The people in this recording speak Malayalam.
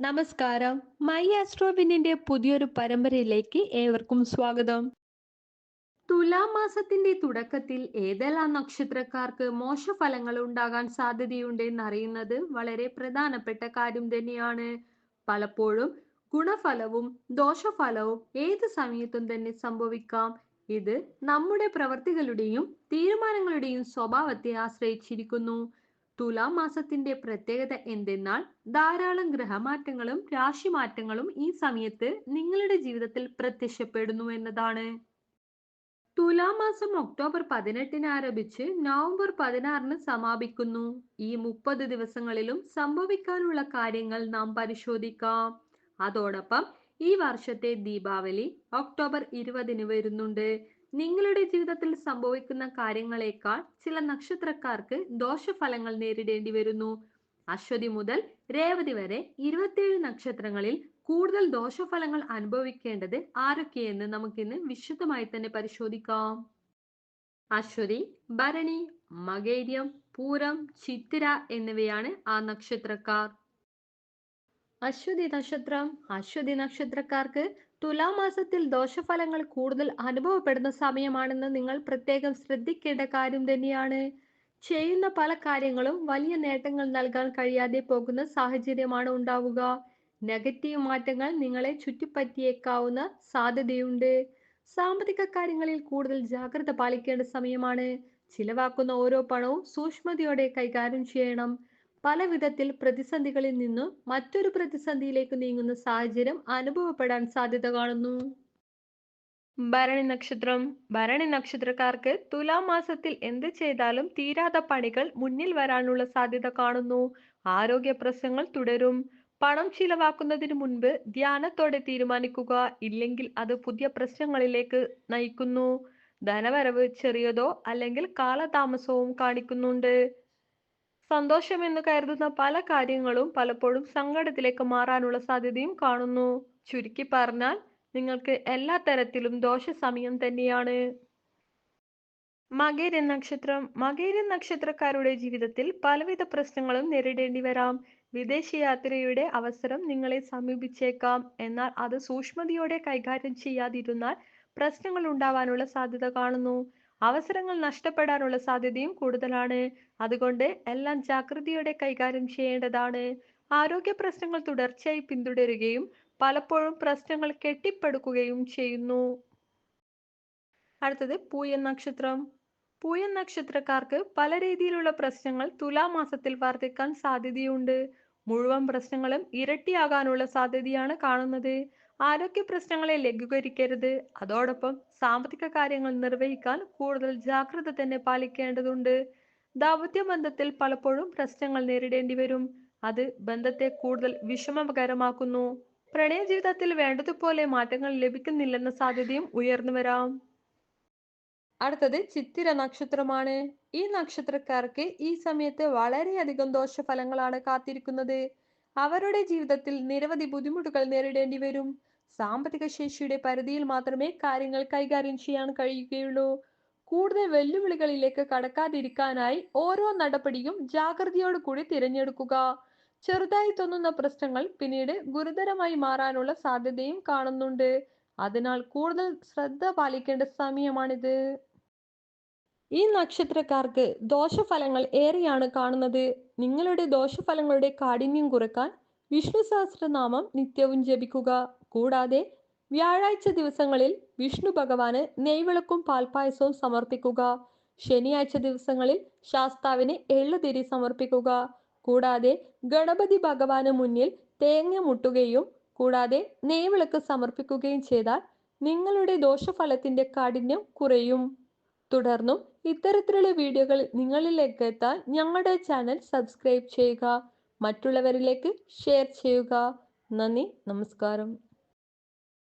നമസ്കാരം. മൈ ആസ്ട്രോബിന്നിന്റെ പുതിയൊരു പരമ്പരയിലേക്ക് ഏവർക്കും സ്വാഗതം. തുലാം മാസത്തിന്റെ തുടക്കത്തിൽ ഏതെല്ലാം നക്ഷത്രക്കാർക്ക് മോശഫലങ്ങൾ ഉണ്ടാകാൻ സാധ്യതയുണ്ട് എന്നറിയുന്നത് വളരെ പ്രധാനപ്പെട്ട കാര്യം തന്നെയാണ്. പലപ്പോഴും ഗുണഫലവും ദോഷഫലവും ഏത് സമയത്തും തന്നെ സംഭവിക്കാം. ഇത് നമ്മുടെ പ്രവർത്തികളുടെയും തീരുമാനങ്ങളുടെയും സ്വഭാവത്തെ ആശ്രയിച്ചിരിക്കുന്നു. തുലാം മാസത്തിന്റെ പ്രത്യേകത എന്തെന്നാൽ ധാരാളം ഗ്രഹമാറ്റങ്ങളും രാശിമാറ്റങ്ങളും ഈ സമയത്ത് നിങ്ങളുടെ ജീവിതത്തിൽ പ്രത്യക്ഷപ്പെടുന്നു എന്നതാണ്. തുലാം മാസം ഒക്ടോബർ പതിനെട്ടിന് ആരംഭിച്ച് നവംബർ പതിനാറിന് സമാപിക്കുന്നു. ഈ മുപ്പത് ദിവസങ്ങളിലും സംഭവിക്കാനുള്ള കാര്യങ്ങൾ നാം പരിശോധിക്കാം. അതോടൊപ്പം ഈ വർഷത്തെ ദീപാവലി ഒക്ടോബർ ഇരുപതിന് വരുന്നുണ്ട്. നിങ്ങളുടെ ജീവിതത്തിൽ സംഭവിക്കുന്ന കാര്യങ്ങളെക്കാൾ ചില നക്ഷത്രക്കാർക്ക് ദോഷഫലങ്ങൾ നേരിടേണ്ടി വരുന്നു. അശ്വതി മുതൽ രേവതി വരെ ഇരുപത്തിയേഴ് നക്ഷത്രങ്ങളിൽ കൂടുതൽ ദോഷഫലങ്ങൾ അനുഭവിക്കേണ്ടത് ആരൊക്കെയെന്ന് നമുക്കിന്ന് വിശദമായി തന്നെ പരിശോധിക്കാം. അശ്വതി ഭരണി മകേര്യം പൂരം ചിത്തിര എന്നിവയാണ് ആ നക്ഷത്രക്കാർ. അശ്വതി നക്ഷത്രം. അശ്വതി നക്ഷത്രക്കാർക്ക് തുലാമാസത്തിൽ ദോഷഫലങ്ങൾ കൂടുതൽ അനുഭവപ്പെടുന്ന സമയമാണെന്ന് നിങ്ങൾ പ്രത്യേകം ശ്രദ്ധിക്കേണ്ട കാര്യം തന്നെയാണ്. ചെയ്യുന്ന പല കാര്യങ്ങളും വലിയ നേട്ടങ്ങൾ നൽകാൻ കഴിയാതെ പോകുന്ന സാഹചര്യമാണ് ഉണ്ടാവുക. നെഗറ്റീവ് മാറ്റങ്ങൾ നിങ്ങളെ ചുറ്റിപ്പറ്റിയേക്കാവുന്ന സാധ്യതയുണ്ട്. സാമ്പത്തിക കാര്യങ്ങളിൽ കൂടുതൽ ജാഗ്രത പാലിക്കേണ്ട സമയമാണ്. ചിലവാക്കുന്ന ഓരോ പണവും സൂക്ഷ്മതയോടെ കൈകാര്യം ചെയ്യണം. പല വിധത്തിൽ പ്രതിസന്ധികളിൽ നിന്നും മറ്റൊരു പ്രതിസന്ധിയിലേക്ക് നീങ്ങുന്ന സാഹചര്യം അനുഭവപ്പെടാൻ സാധ്യത കാണുന്നു. ഭരണി നക്ഷത്രം. ഭരണി നക്ഷത്രക്കാർക്ക് തുലാം മാസത്തിൽ എന്ത് ചെയ്താലും തീരാത്ത പണികൾ മുന്നിൽ വരാനുള്ള സാധ്യത കാണുന്നു. ആരോഗ്യ പ്രശ്നങ്ങൾ തുടരും. പണം ചിലവാക്കുന്നതിന് മുൻപ് ധ്യാനത്തോടെ തീരുമാനിക്കുക ഇല്ലെങ്കിൽ അത് പുതിയ പ്രശ്നങ്ങളിലേക്ക് നയിക്കുന്നു. ധനവരവ് ചെറിയതോ അല്ലെങ്കിൽ കാലതാമസവും കാണിക്കുന്നുണ്ട്. സന്തോഷമെന്ന് കരുതുന്ന പല കാര്യങ്ങളും പലപ്പോഴും സങ്കടത്തിലേക്ക് മാറാനുള്ള സാധ്യതയും കാണുന്നു. ചുരുക്കി പറഞ്ഞാൽ നിങ്ങൾക്ക് എല്ലാ തരത്തിലും ദോഷ സമയം തന്നെയാണ്. മകേര നക്ഷത്രം. മകേര നക്ഷത്രക്കാരുടെ ജീവിതത്തിൽ പലവിധ പ്രശ്നങ്ങളും നേരിടേണ്ടി വരാം. വിദേശയാത്രയുടെ അവസരം നിങ്ങളെ സമീപിച്ചേക്കാം. എന്നാൽ അത് സൂക്ഷ്മതയോടെ കൈകാര്യം ചെയ്യാതിരുന്നാൽ പ്രശ്നങ്ങൾ ഉണ്ടാവാനുള്ള സാധ്യത കാണുന്നു. അവസരങ്ങൾ നഷ്ടപ്പെടാനുള്ള സാധ്യതയും കൂടുതലാണ്. അതുകൊണ്ട് എല്ലാം ജാഗ്രതയോടെ കൈകാര്യം ചെയ്യേണ്ടതാണ്. ആരോഗ്യ പ്രശ്നങ്ങൾ തുടർച്ചയായി പിന്തുടരുകയും പലപ്പോഴും പ്രശ്നങ്ങൾ കെട്ടിപ്പടുക്കുകയും ചെയ്യുന്നു. അടുത്തത് പൂയൻ നക്ഷത്രം. പൂയൻ നക്ഷത്രക്കാർക്ക് പല രീതിയിലുള്ള പ്രശ്നങ്ങൾ തുലാമാസത്തിൽ വർദ്ധിക്കാൻ സാധ്യതയുണ്ട്. മുഴുവൻ പ്രശ്നങ്ങളും ഇരട്ടിയാകാനുള്ള സാധ്യതയാണ് കാണുന്നത്. ആരോഗ്യ പ്രശ്നങ്ങളെ ലഘൂകരിക്കരുത്. അതോടൊപ്പം സാമ്പത്തിക കാര്യങ്ങൾ നിർവഹിക്കാൻ കൂടുതൽ ജാഗ്രത തന്നെ പാലിക്കേണ്ടതുണ്ട്. ദാമ്പത്യ ബന്ധത്തിൽ പലപ്പോഴും പ്രശ്നങ്ങൾ നേരിടേണ്ടി വരും. അത് ബന്ധത്തെ കൂടുതൽ വിഷമകരമാക്കുന്നു. പ്രണയ ജീവിതത്തിൽ വേണ്ടതുപോലെ മാറ്റങ്ങൾ ലഭിക്കുന്നില്ലെന്ന സാധ്യതയും ഉയർന്നു വരാം. അടുത്തത് ചിത്തിര നക്ഷത്രമാണ്. ഈ നക്ഷത്രക്കാർക്ക് ഈ സമയത്ത് വളരെയധികം ദോഷഫലങ്ങളാണ് കാത്തിരിക്കുന്നത്. അവരുടെ ജീവിതത്തിൽ നിരവധി ബുദ്ധിമുട്ടുകൾ നേരിടേണ്ടി വരും. സാമ്പത്തിക ശേഷിയുടെ പരിധിയിൽ മാത്രമേ കാര്യങ്ങൾ കൈകാര്യം ചെയ്യാൻ കഴിയുകയുള്ളൂ. കൂടുതൽ വെല്ലുവിളികളിലേക്ക് കടക്കാതിരിക്കാനായി ഓരോ നടപടിയും ജാഗ്രതയോടുകൂടി തിരഞ്ഞെടുക്കുക. ചെറുതായി തോന്നുന്ന പ്രശ്നങ്ങൾ പിന്നീട് ഗുരുതരമായി മാറാനുള്ള സാധ്യതയും കാണുന്നുണ്ട്. അതിനാൽ കൂടുതൽ ശ്രദ്ധ പാലിക്കേണ്ട സമയമാണിത്. ഈ നക്ഷത്രക്കാർക്ക് ദോഷഫലങ്ങൾ ഏറെയാണ് കാണുന്നത്. നിങ്ങളുടെ ദോഷഫലങ്ങളുടെ കാഠിന്യം കുറയ്ക്കാൻ വിഷ്ണു സഹസ്രനാമം നിത്യവും ജപിക്കുക. കൂടാതെ വ്യാഴാഴ്ച ദിവസങ്ങളിൽ വിഷ്ണു ഭഗവാന് നെയ്വിളക്കും പാൽപ്പായസവും സമർപ്പിക്കുക. ശനിയാഴ്ച ദിവസങ്ങളിൽ ശാസ്താവിന് എള്ളുതിരി സമർപ്പിക്കുക. കൂടാതെ ഗണപതി ഭഗവാന് മുന്നിൽ തേങ്ങ മുട്ടുകയും കൂടാതെ നെയ്വിളക്ക് സമർപ്പിക്കുകയും ചെയ്താൽ നിങ്ങളുടെ ദോഷഫലത്തിന്റെ കാഠിന്യം കുറയും. തുടർന്നും ഇത്തരത്തിലുള്ള വീഡിയോകൾ നിങ്ങളിലേക്ക് എത്താൻ ഞങ്ങളുടെ ചാനൽ സബ്സ്ക്രൈബ് ചെയ്യുക. മറ്റുള്ളവരിലേക്ക് ഷെയർ ചെയ്യുക. നന്ദി നമസ്കാരം.